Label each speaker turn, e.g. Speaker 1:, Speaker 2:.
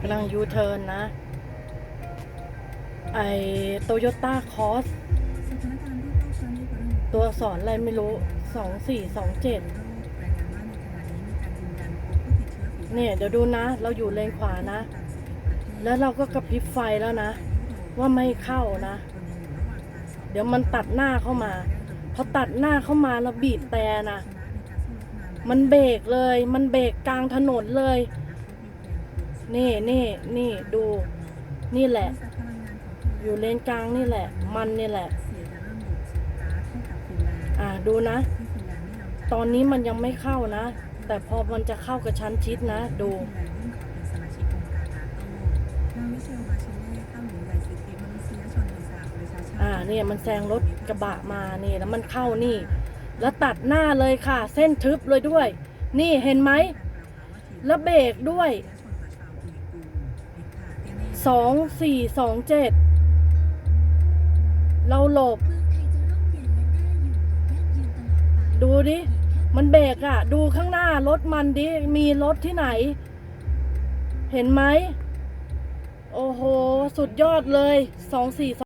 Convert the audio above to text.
Speaker 1: กำลังยูเทิร์นนะ ไอโตโยต้าคอสตัวสอักษรอะไรไม่รู้สองสี่สองเจ็ดเนี่ย เดี๋ยวดูนะ เราอยู่เลนขวานะ แล้วเราก็กระพริบไฟแล้วนะ ว่าไม่เข้านะ เดี๋ยวมันตัดหน้าเข้ามา พอตัดหน้าเข้ามาแล้วบีบแต่นะ มันเบรกเลย มันเบรกกลางถนนเลย นี่นี่นี่ดู นี่แหละ อยู่เลนกลางนี่แหละ มันนี่แหละ อ่าดูนะ ตอนนี้มันยังไม่เข้านะ แต่พอมันจะเข้ากับชั้นชิดนะ ดูอ่าเนี่ยมันแซงรถกระบะมานี่แล้วมันเข้านี่ แล้วตัดหน้าเลยค่ะ เส้นทึบเลยด้วย นี่เห็นไหมแล้วเบรกด้วย สองสี่สองเจ็ดเราหลบ ดูดิ มันเบรกอะดูข้างหน้ารถมันดิ มีรถที่ไหน เห็นไหม โอ้โห สุดยอดเลยสองสี่